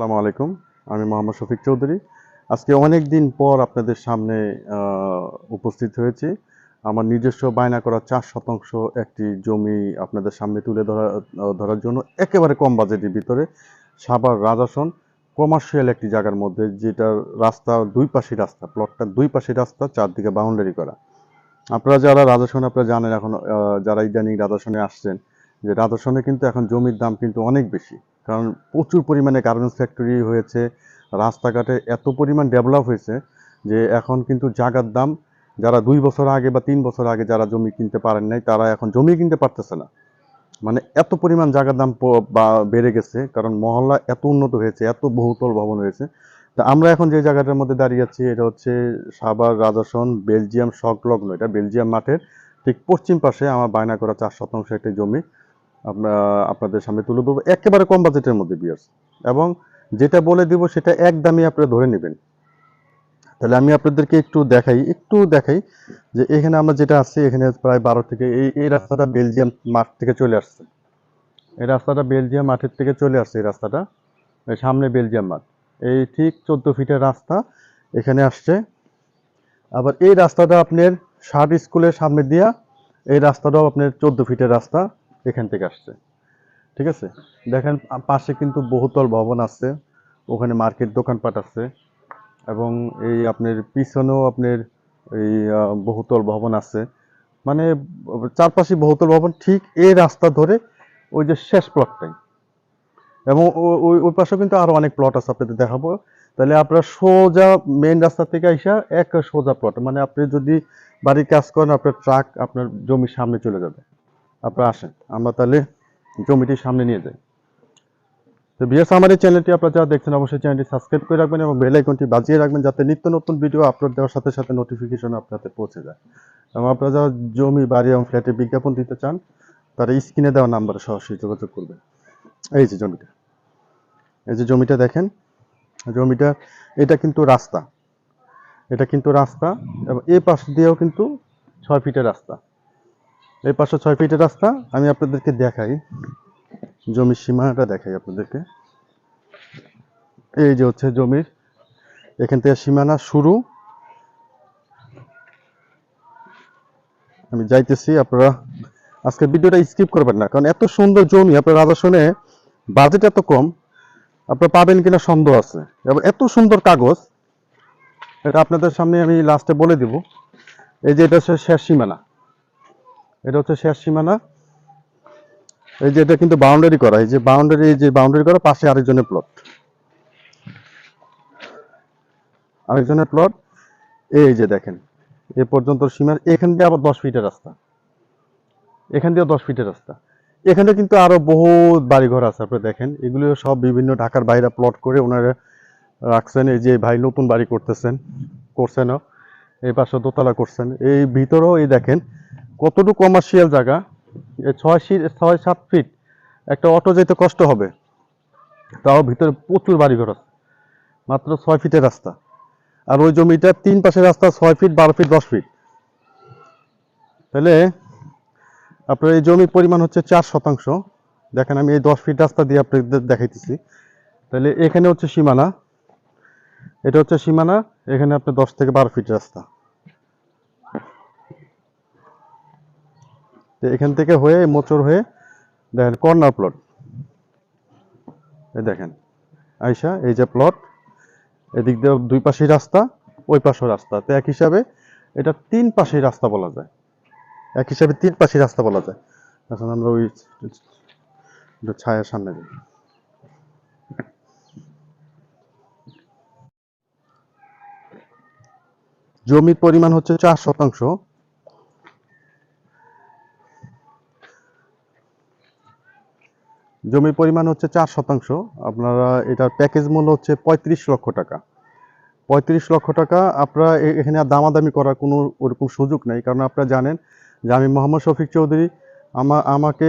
আসসালামু আলাইকুম। আমি মোহাম্মদ শফিক চৌধুরী। আজকে অনেক দিন পর আপনাদের সামনে উপস্থিত হয়েছি। আমার নিজস্ব বায়না করা চার শতাংশ একটি জমি আপনাদের সামনে তুলে ধরা ধরার জন্য একেবারে কম বাজেটের ভিতরে সাভার রাজাসন কমার্শিয়াল একটি জায়গার মধ্যে, যেটার রাস্তা দুই পাশে রাস্তা, প্লটটা দুই পাশে রাস্তা, চারদিকে বাউন্ডারি করা। আপনারা যারা রাজাসন, আপনারা জানেন এখন যারা ইদানিং রাজাসনে আসছেন, যে রাজাসনে কিন্তু এখন জমির দাম কিন্তু অনেক বেশি। কারণ প্রচুর পরিমাণে গার্মেন্টস ফ্যাক্টরি হয়েছে, রাস্তাঘাটে এত পরিমাণ ডেভেলপ হয়েছে যে এখন কিন্তু জাগার দাম, যারা দুই বছর আগে বা তিন বছর আগে যারা জমি কিনতে পারেন নাই, তারা এখন জমি কিনতে পারতেছে না। মানে এত পরিমাণ জায়গার দাম বেড়ে গেছে, কারণ মহল্লা এত উন্নত হয়েছে, এত বহুতল ভবন হয়েছে। তা আমরা এখন যে জায়গাটার মধ্যে দাঁড়িয়ে আছি, এটা হচ্ছে সাভার, রাজাসন, বেলজিয়াম সংলগ্ন। এটা বেলজিয়াম মাঠের ঠিক পশ্চিম পাশে আমার বায়না করা চার শতাংশ একটি জমি। আমরা আপনাদের সামনে তুলে ধরবো। একেবারে কম বাজেটের মধ্যে বিয়ার্স এবং যেটা বলে দিব, সেটা এক দামে আপনারা ধরে নেবেন। তাহলে আমি আপনাদেরকে একটু দেখাই একটু দেখাই যে এখানে আমরা যেটা আছি, এখানে প্রায় বারো থেকে, এই এই রাস্তাটা বেলজিয়াম মাঠ থেকে চলে আসছে। এই রাস্তাটা বেলজিয়াম মাঠের থেকে চলে আসছে, এই রাস্তাটা। সামনে বেলজিয়াম মাঠ। এই ঠিক চোদ্দ ফিটের রাস্তা এখানে আসছে। আবার এই রাস্তাটা আপনার ষাট স্কুলের সামনে দিয়া, এই রাস্তাটাও আপনার চোদ্দ ফিটের রাস্তা। এখান থেকে আসছে। ঠিক আছে? দেখেন পাশে কিন্তু বহুতল ভবন আছে, ওখানে মার্কেট দোকানপাট আছে, এবং এই আপনার পিছনেও আপনার এই বহুতল ভবন আছে। মানে চারপাশে বহুতল ভবন, ঠিক এই রাস্তা ধরে ওই যে শেষ প্লটটাই এবং ওই ওই পাশেও কিন্তু আরও অনেক প্লট আছে আপনাদের দেখাবো। তাহলে আপনার সোজা মেইন রাস্তা থেকে আইসা এক সোজা প্লট মানে আপনি যদি বাড়ির কাজ করেন, আপনার ট্রাক আপনার জমির সামনে চলে যাবে। আপনারা আসেন। আমরা তাহলে জমিটির সামনে নিয়ে যাই। তো বিএস আমার এই চ্যানেলটি আপনারা যারা দেখছেন, অবশ্যই চ্যানেলটি সাবস্ক্রাইব করে রাখবেন এবং বেল আইকনটি বাজিয়ে রাখবেন যাতে নিত্য নতুন ভিডিও আপলোড দেওয়ার সাথে সাথে নোটিফিকেশন আপনাদের পৌঁছে যায়। এবং আপনারা যারা জমি, বাড়ি এবং ফ্ল্যাটে বিজ্ঞাপন দিতে চান, তারা স্ক্রিনে দেওয়া নাম্বারে সরাসরি যোগাযোগ করবেন। এই যে জমিটা। এই যে জমিটা দেখেন, জমিটা, এটা কিন্তু রাস্তা। এটা কিন্তু রাস্তা এবং এ পাশ দিয়েও কিন্তু ছয় ফিটের রাস্তা। এই পাশে ছয় ফিটের রাস্তা, আমি আপনাদেরকে দেখাই। জমির সীমানাটা দেখাই আপনাদেরকে। এই যে হচ্ছে জমির, এখান থেকে সীমানা শুরু। আমি যাইতেছি, আপনারা আজকে ভিডিওটা স্কিপ করবেন না, কারণ এত সুন্দর জমি, আপনার রাজাসনে বাজেট এত কম, আপনারা পাবেন কিনা সন্দেহ আছে। এবং এত সুন্দর কাগজ, এটা আপনাদের সামনে আমি লাস্টে বলে দিব। এই যে এটা শেষ সীমানা। এটা হচ্ছে শেষ সীমানা। এই যে এটা কিন্তু বাউন্ডারি করা, এই যে বাউন্ডারি যে বাউন্ডারি করা, পাশে আরেকজনের প্লট আরেকজনের প্লট এই যে দেখেন, এ পর্যন্ত সীমা এখান দিয়ে আবার দশ ফিটের রাস্তা। এখান দিয়ে দশ ফিটের রাস্তা। এখানে কিন্তু আরও বহু বাড়িঘর আছে, আপনি দেখেন। এগুলো সব বিভিন্ন ঢাকার বাইরে প্লট করে ওনারা রাখছেন, এই যে ভাই নতুন বাড়ি করতেছেন, করছেনও, এই পাশে দোতলা করছেন। এই ভিতরেও এই দেখেন কতটুকু কমার্শিয়াল জায়গা? ছয় ছয়, সাত ফিট একটা অটো যেতে কষ্ট হবে। তাও ভিতরে প্রচুর বাড়িঘর আছে। মাত্র ছয় ফিটের রাস্তা। আর ওই জমিটা তিন পাশের রাস্তা ছয় ফিট, বারো ফিট, দশ ফিট। তাহলে আপনার এই জমির পরিমাণ হচ্ছে চার শতাংশ। দেখেন আমি এই দশ ফিট রাস্তা দিয়ে আপনাদের দেখাইতেছি। তাহলে এখানে হচ্ছে সীমানা। এটা হচ্ছে সীমানা, এখানে আপনার দশ থেকে বারো ফিট রাস্তা। তো এখান থেকে হয়ে মোচর হয়ে দেখেন কর্নার প্লট এই দেখেন, আইসা, এই যে প্লট এদিক দিয়ে দুই পাশেই রাস্তা, ওই পাশেও রাস্তা। তো এক হিসাবে এটা তিন পাশেই রাস্তা বলা যায়। এক হিসাবে তিন পাশেই রাস্তা বলা যায়। এখন আমরা ওই ছায়ার সামনে যাই। জমির পরিমাণ হচ্ছে চার শতাংশ। জমির পরিমাণ হচ্ছে চার শতাংশ। আপনারা এটার প্যাকেজ মূল্য হচ্ছে পঁয়ত্রিশ লক্ষ টাকা। পঁয়ত্রিশ লক্ষ টাকা আপনারা এখানে আর দামাদামি করার কোনো ওরকম সুযোগ নেই। কারণ আপনারা জানেন যে আমি মোহাম্মদ শফিক চৌধুরী, আমা, আমাকে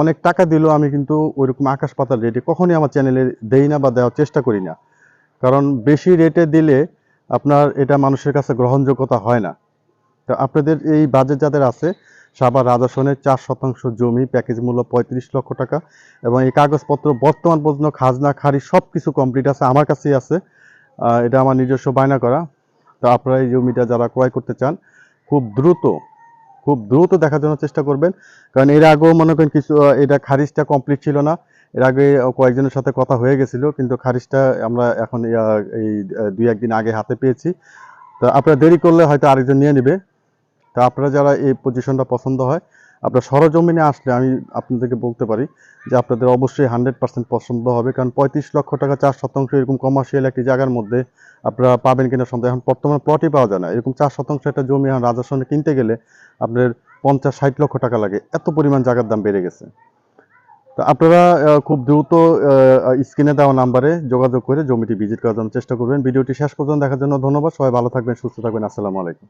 অনেক টাকা দিলেও আমি কিন্তু ওইরকম আকাশ পাতাল রেটে কখনই আমার চ্যানেলে দেই না বা দেওয়ার চেষ্টা করি না। কারণ বেশি রেটে দিলে আপনার এটা মানুষের কাছে গ্রহণযোগ্যতা হয় না। তো আপনাদের এই বাজেট যাদের আছে সাভার রাজাসনের চার শতাংশ জমি, প্যাকেজ মূল্য পঁয়ত্রিশ লক্ষ টাকা এবং এই কাগজপত্র, বর্তমান পর্যন্ত খাজনা খারি সব কিছু কমপ্লিট আছে, আমার কাছেই আছে। এটা আমার নিজস্ব বায়না করা। তো আপনারা এই জমিটা যারা ক্রয় করতে চান, খুব দ্রুত খুব দ্রুত দেখার জন্য চেষ্টা করবেন। কারণ এর আগেও মনে করেন কিছু এটা খারিজটা কমপ্লিট ছিল না। এর আগে কয়েকজনের সাথে কথা হয়ে গেছিল, কিন্তু খারিজটা আমরা এখন এই দুই, একদিন আগে হাতে পেয়েছি। তো আপনারা দেরি করলে হয়তো আরেকজন নিয়ে নেবে। তা আপনারা যারা এই পজিশনটা পছন্দ হয়, আপনার সরজমিনে আসলে আমি আপনাদেরকে বলতে পারি যে আপনাদের অবশ্যই হান্ড্রেড পার্সেন্ট পছন্দ হবে। কারণ পঁয়ত্রিশ লক্ষ টাকা চার শতাংশ এরকম কমার্শিয়াল একটি জায়গার মধ্যে আপনারা পাবেন কিনা সন্দেহ। এখন বর্তমানে প্লটই পাওয়া যায় না। এরকম চার শতাংশ একটা জমি এখন রাজাসনে কিনতে গেলে আপনার পঞ্চাশ, ষাট লক্ষ টাকা লাগে। এত পরিমাণ জায়গার দাম বেড়ে গেছে। তো আপনারা খুব দ্রুত স্ক্রিনে দেওয়া নাম্বারে যোগাযোগ করে জমিটি ভিজিট করার জন্য চেষ্টা করবেন। ভিডিওটি শেষ পর্যন্ত দেখার জন্য ধন্যবাদ। সবাই ভালো থাকবেন, সুস্থ থাকবেন। আসসালামু আলাইকুম।